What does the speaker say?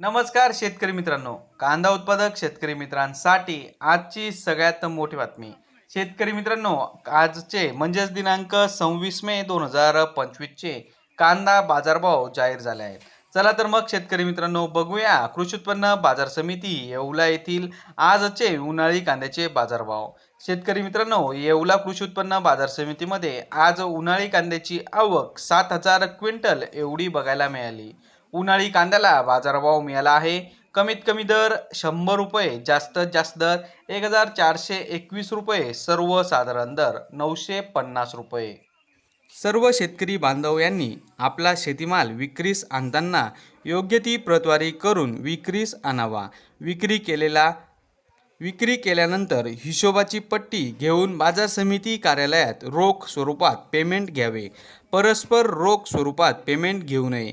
नमस्कार शेतकरी मित्रांनो. कांदा उत्पादक शेतकरी मित्रांसाठी आजची सगळ्यात मोठी बातमी. शेतकरी मित्रांनो आजचे म्हणजेच दिनांक सव्वीस मे दोन हजार पंचवीसचे कांदा बाजारभाव जाहीर झाले आहेत. चला तर मग शेतकरी मित्रांनो बघूया कृषी उत्पन्न बाजार समिती येवला येथील आजचे उन्हाळी कांद्याचे बाजारभाव. शेतकरी मित्रांनो येवला कृषी उत्पन्न बाजार समितीमध्ये आज उन्हाळी कांद्याची आवक सात हजार क्विंटल एवढी बघायला मिळाली. उन्हाळी कांद्याला बाजारभाव मिळाला आहे. कमीत कमी दर शंभर रुपये जास्तीत जास्त दर एक हजार चारशे एकवीस रुपये सर्वसाधारण दर नऊशे पन्नास रुपये. सर्व शेतकरी बांधव यांनी आपला शेतीमाल विक्रीस आणताना योग्य ती प्रतवारी करून विक्रीस आणावा. विक्री केलेला विक्री केल्यानंतर हिशोबाची पट्टी घेऊन बाजार समिती कार्यालयात रोख स्वरूपात पेमेंट घ्यावे. परस्पर रोख स्वरूपात पेमेंट घेऊ नये.